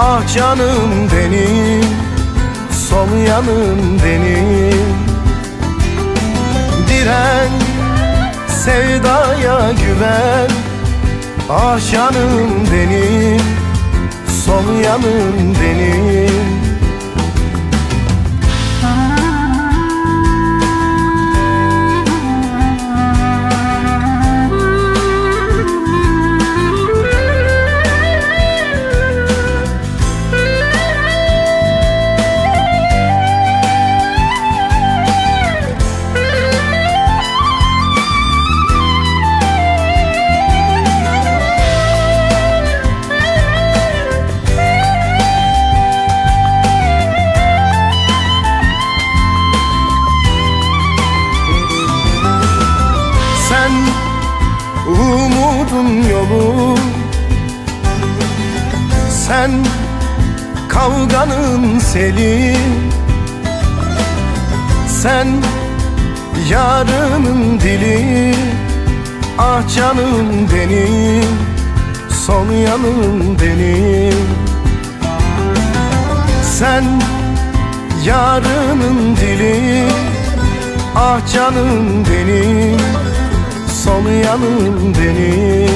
Ah canım benim sol yanım benim. Diren sevdaya güven. Ah canım benim Sol yanım benim umudun yolu. Sen kavganın seli. Sen yarının dili. Ah canım benim Son yanım benim. Sen yarının dili. Ah canım benim Sol yanım benim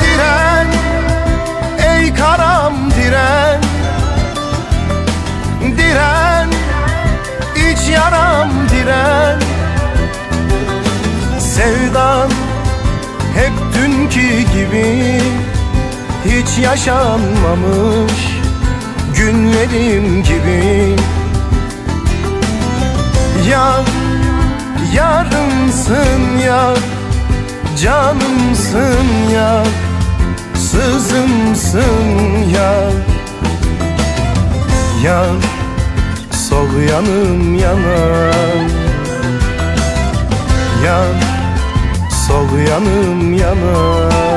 Diren ey karam diren. Diren iç yaram diren dünkü gibi Hiç yaşanmamış günlerim gibi. Yar, yarımsın yar Canımsın yar Sızımsın yar Yar, sol yanım yanar. Yar, sol yanım yanar